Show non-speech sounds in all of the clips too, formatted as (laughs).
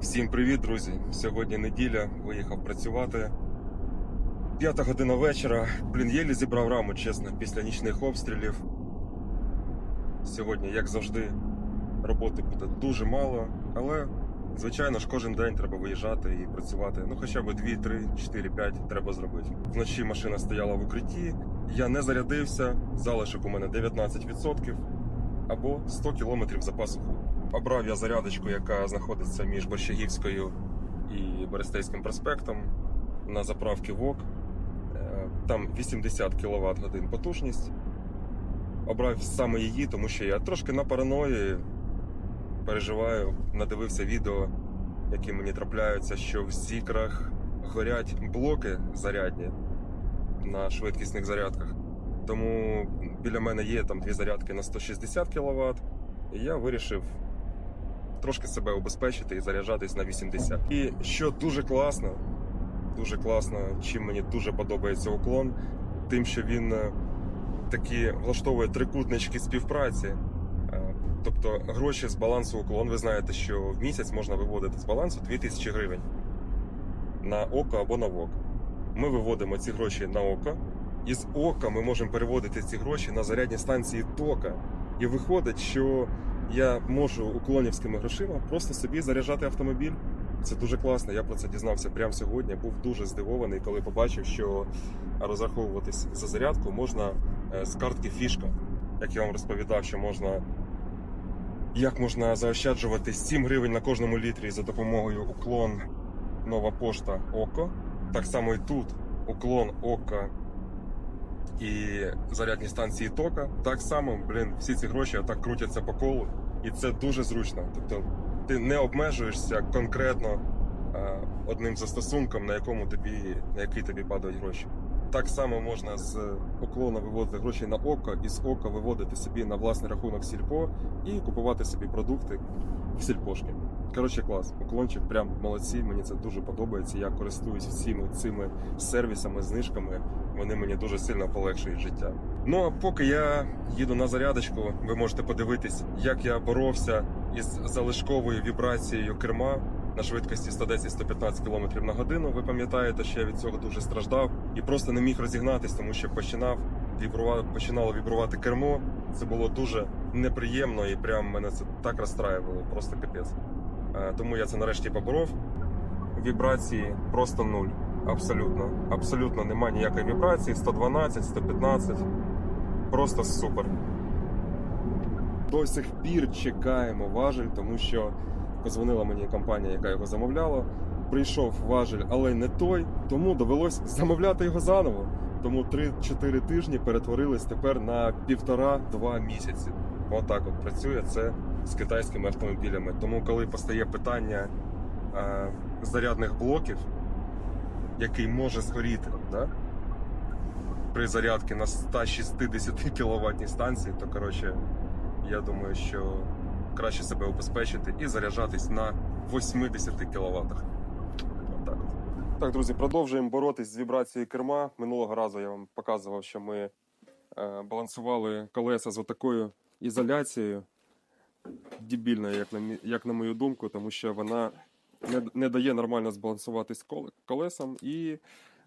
Всім привіт, друзі! Сьогодні неділя, виїхав працювати. П'ята година вечора. Блін, єлі зібрав раму, чесно, після нічних обстрілів. Сьогодні, як завжди, роботи буде дуже мало, але, звичайно ж, кожен день треба виїжджати і працювати. Ну, хоча б 2, 3, 4, 5 треба зробити. Вночі машина стояла в укритті, я не зарядився, залишок у мене 19% або 100 км запасу ходу. Обрав я зарядочку, яка знаходиться між Борщагівською і Берестейським проспектом на заправці ВОК. Е, Там 80 кВт годин потужність. Обрав саме її, тому що я трошки на параної переживаю, надивився відео, які мені трапляються, що в зікрах горять блоки зарядні на швидкісних зарядках. Тому біля мене є там дві зарядки на 160 кВт, і я вирішив трошки себе убезпечити і заряджатись на 80. І що дуже класно, дуже класно, чим мені дуже подобається уклон, тим, що він е, такі влаштовує трикутнички співпраці. Е, Тобто гроші з балансу уклон, ви знаєте, що в місяць можна виводити з балансу 2000 гривень на око або на ВОК. Ми виводимо ці гроші на око, і з ока ми можемо переводити ці гроші на зарядні станції тока. І виходить, що я можу уклонівськими грошима просто собі заряджати автомобіль. Це дуже класно. Я про це дізнався прямо сьогодні. Був дуже здивований, коли побачив, що розраховуватись за зарядку можна е, з картки фішка. Як я вам розповідав, що можна. Як можна заощаджувати 7 гривень на кожному літрі за допомогою уклон нова пошта ОКО. Так само і тут уклон ОКО і зарядні станції тока. Так само, блін, всі ці гроші отак крутяться по колу, і це дуже зручно. Тобто ти не обмежуєшся конкретно е, одним застосунком, на якому тобі на який тобі падають гроші. Так само можна з уклона виводити гроші на око, і з ока виводити собі на власний рахунок сільпо і купувати собі продукти в сільпошки. Коротше, клас. Уклончик прям молодці. Мені це дуже подобається. Я користуюсь всіми цими сервісами, знижками. Вони мені дуже сильно полегшують життя. Ну а поки я їду на зарядочку, ви можете подивитись, як я боровся із залишковою вібрацією керма на швидкості 110-115 км на годину. Ви пам'ятаєте, що я від цього дуже страждав і просто не міг розігнатись, тому що починав вібрувати, починало вібрувати кермо. Це було дуже неприємно і прям мене це так розстраювало, просто капець. Е, Тому я це нарешті поборов. Вібрації просто нуль. Абсолютно. Абсолютно немає ніякої вібрації. 112, 115. Просто супер. До сих пір чекаємо важель, тому що позвонила мені компанія, яка його замовляла. Прийшов важель, але не той, тому довелось замовляти його заново. Тому 3-4 тижні перетворились тепер на півтора-два місяці. Отак от працює це з китайськими автомобілями. Тому, коли постає питання е, зарядних блоків, який може згоріти да? при зарядці на 160 кВт станції, то коротше, я думаю, що краще себе убезпечити і заряджатись на 80 кВт. Отак от. Так, друзі, продовжуємо боротись з вібрацією керма. Минулого разу я вам показував, що ми е, балансували колеса з отакою ізоляцією. Дебільною, як на, як на мою думку, тому що вона не, не дає нормально збалансуватись кол- колесам. І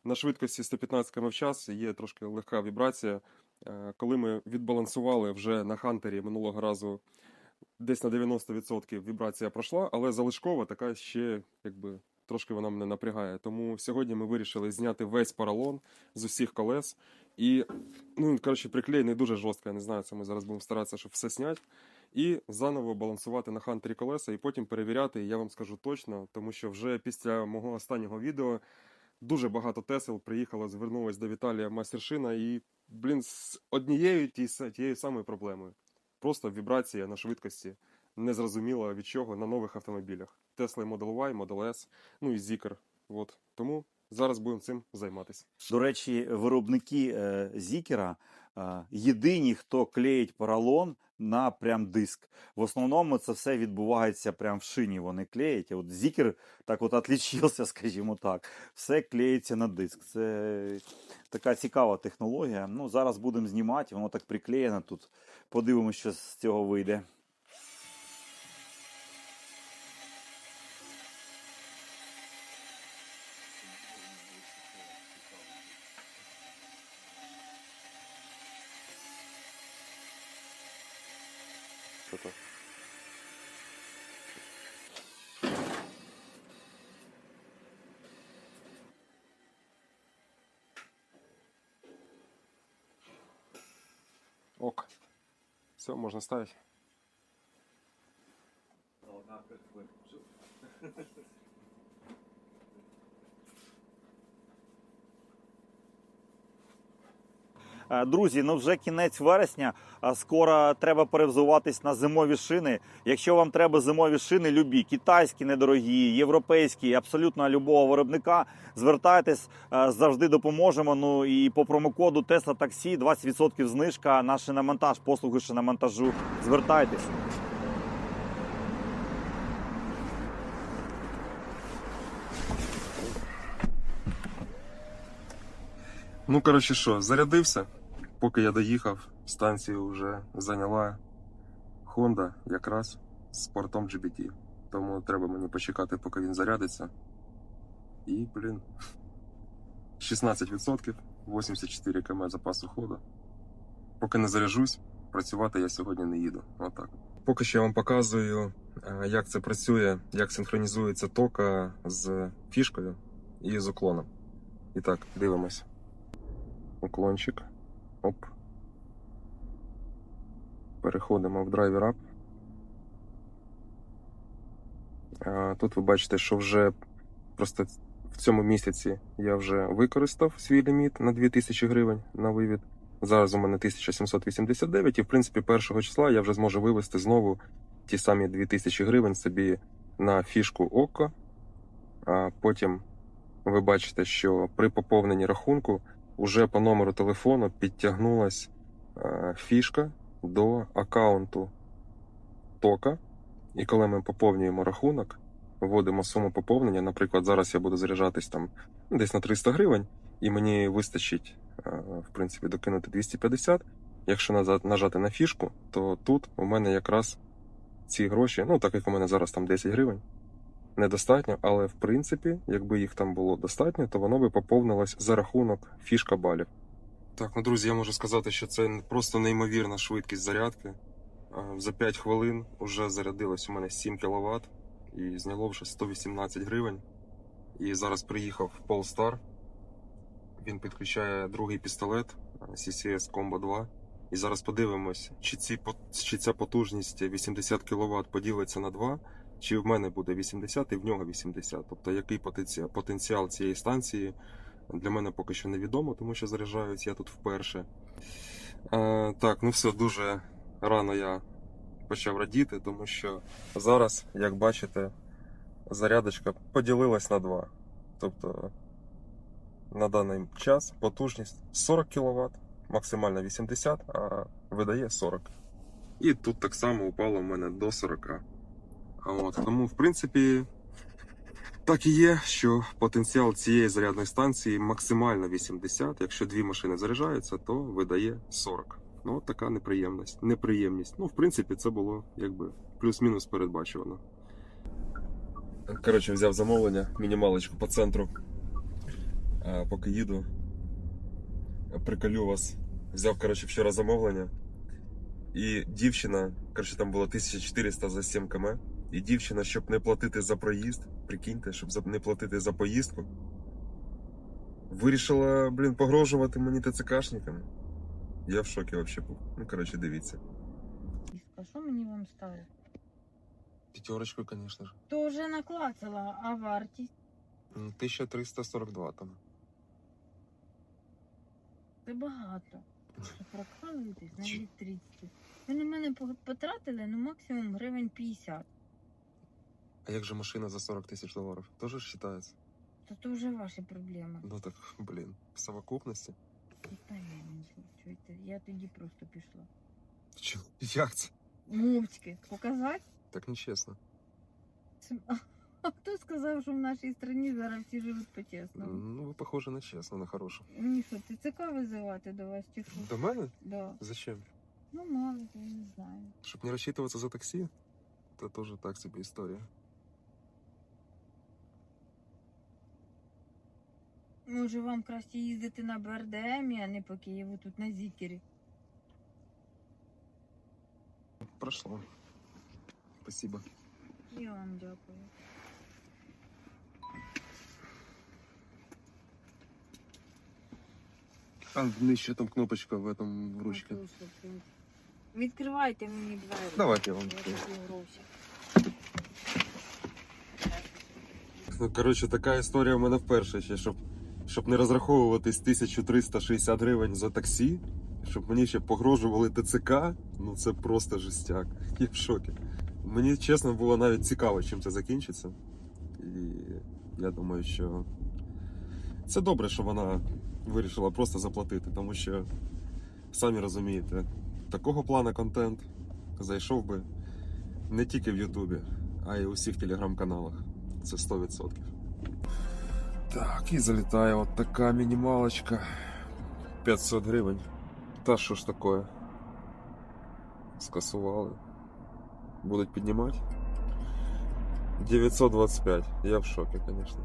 на швидкості 115 км в час є трошки легка вібрація. Е, Коли ми відбалансували вже на хантері минулого разу десь на 90% вібрація пройшла, але залишкова така ще якби трошки вона мене напрягає. Тому сьогодні ми вирішили зняти весь поролон з усіх колес. І ну, коротше, приклеєний дуже жорстко. Я не знаю, це ми зараз будемо старатися, щоб все зняти. І заново балансувати на хантері колеса, і потім перевіряти. Я вам скажу точно, тому що вже після мого останнього відео дуже багато тесел приїхало, звернулось до Віталія Мастершина, і, блін, з однією тією, самою проблемою. Просто вібрація на швидкості незрозуміла від чого на нових автомобілях. Tesla Model Y, Model S, ну і Zikr. От. Тому зараз будемо цим займатися. До речі, виробники е, Зікера е, єдині, хто клеїть поролон на прям диск. В основному це все відбувається прям в шині. Вони клеять. От Зікер так от отлічився, (laughs) скажімо так. Все клеїться на диск. Це така цікава технологія. Ну, зараз будемо знімати, воно так приклеєно тут. Подивимося, що з цього вийде. що то. Ок. Все, можно ставить. Друзі, ну вже кінець вересня. Скоро треба перевзуватись на зимові шини. Якщо вам треба зимові шини, любі, китайські недорогі, європейські, абсолютно любого виробника, звертайтесь, е, завжди допоможемо. Ну і по промокоду Tesla Taxi 20% знижка на шиномонтаж, послуги шиномонтажу. Звертайтесь. Ну, коротше, що, зарядився. Поки я доїхав, станцію вже зайняла Honda якраз з портом GBT. Тому треба мені почекати, поки він зарядиться. І, блін, 16%, 84 км запасу ходу. Поки не заряжусь, працювати я сьогодні не їду. Отак. Поки що я вам показую, е, як це працює, як синхронізується тока з фішкою і з уклоном. І так, дивимось. Уклончик. Оп. Переходимо в драйвер Up. Тут ви бачите, що вже просто в цьому місяці я вже використав свій ліміт на 2000 гривень на вивід. Зараз у мене 1789, і в принципі першого числа я вже зможу вивести знову ті самі 2000 гривень собі на фішку ОКО. А потім ви бачите, що при поповненні рахунку уже по номеру телефону підтягнулась е, фішка до аккаунту тока. І коли ми поповнюємо рахунок, вводимо суму поповнення. Наприклад, зараз я буду заряджатись там десь на 300 гривень, і мені вистачить, е, в принципі, докинути 250. Якщо нажати на фішку, то тут у мене якраз ці гроші, ну так як у мене зараз там 10 гривень, недостатньо, але в принципі, якби їх там було достатньо, то воно би поповнилось за рахунок фішка балів. Так, ну друзі, я можу сказати, що це просто неймовірна швидкість зарядки. За 5 хвилин вже зарядилось у мене 7 кВт і зняло вже 118 гривень. І зараз приїхав Polestar. Він підключає другий пістолет CCS Combo 2. І зараз подивимось, чи, ці, чи ця потужність 80 кВт поділиться на 2, чи в мене буде 80 і в нього 80. Тобто який потенціал, цієї станції для мене поки що невідомо, тому що заряджаюсь я тут вперше. Е, так, ну все, дуже рано я почав радіти, тому що зараз, як бачите, зарядочка поділилась на 2. Тобто на даний час потужність 40 кВт, максимально 80, а видає 40. І тут так само упало в мене до 40. От, тому, в принципі, так і є, що потенціал цієї зарядної станції максимально 80. Якщо дві машини заряджаються, то видає 40. Ну, от така неприємність. неприємність. Ну, в принципі, це було якби плюс-мінус передбачувано. Коротше, взяв замовлення, мінімалочку по центру. А, поки їду. Приколю вас. Взяв, коротше, вчора замовлення. І дівчина, коротше, там було 1400 за 7 км. І дівчина, щоб не платити за проїзд, прикиньте, щоб не платити за поїздку, вирішила, блін, погрожувати мені ТЦКшниками. Я в шокі взагалі був. Ну, коротше, дивіться. А що мені вам ставити? П'ятерочку, звісно ж. То вже наклацала, а вартість 1342 там. це багато. Прокалуєтесь на електричці. Ви на мене потратили ну максимум гривень 50. А як же машина за 40 тисяч доларів? Тоже ж вважається? То то вже ваші проблеми. Ну так, блін, в совокупності. Та я не знаю, чуєте, я тоді просто пішла. Чо? Як це? Мовчки, показати? Так нечесно. Це- А хто сказав, що в нашій країні зараз всі живуть по-чесному? Ну, ви похожі на чесно, на хорошу. Мені що, ТЦК визивати до вас чи що? До мене? Да. Зачем? Ну, мало, я не знаю. Щоб не рассчитываться за таксі? Це теж так собі історія. Може, вам краще їздити на БРДМі, а не по Києву тут на Зікері. Прошло. Спасибо. Я вам дякую. А нижче там кнопочка в этом в ручке. Послухайте. Відкривайте мені двері. Давайте я вам Я відкрию. такі гроші. Ну, коротше, така історія в мене вперше ще, щоб, щоб не розраховуватись 1360 гривень за таксі, щоб мені ще погрожували ТЦК, ну це просто жестяк. (laughs) Я в шокі. Мені чесно було навіть цікаво, чим це закінчиться. І я думаю, що це добре, що вона вирішила просто заплатити, тому що, самі розумієте, такого плану контент зайшов би не тільки в Ютубі, а й у всіх телеграм-каналах. Це 100%. Так, і залітає от така мінімалочка. 500 гривень. Та що ж таке? Скасували. Будуть піднімати? 925. Я в шокі, звісно.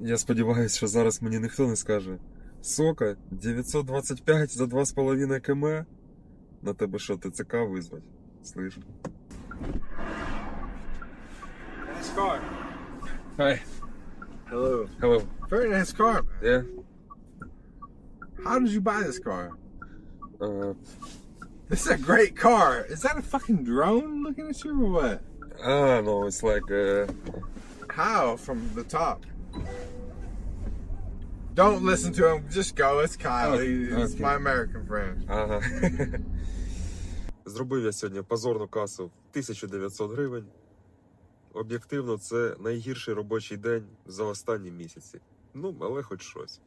Я сподіваюся, що зараз мені ніхто не скаже. Сока 925 за 2,5 км. На тебе що, ТЦК визвать? Слышь. Nice car. Hi. Hello. Hello. Very nice car. man. Yeah. How did you buy this car? Uh, This is a great car. Is that a fucking drone looking at you or what? ah, no, it's like uh, How from the top? Don't listen to him. Just go. It's Kyle. Okay, He- He's okay. my American friend. Ага. (laughs) Зробив я сьогодні позорну касу 1900 гривень. Об'єктивно, це найгірший робочий день за останні місяці. Ну, але хоч щось.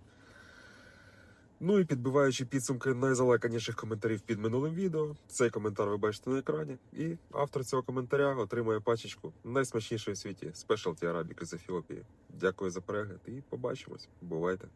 Ну і підбиваючи підсумки найзалайканіших коментарів під минулим відео, цей коментар ви бачите на екрані. І автор цього коментаря отримує пачечку найсмачнішої в світі спешалті Арабіки з Ефіопії. Дякую за перегляд і побачимось. Бувайте!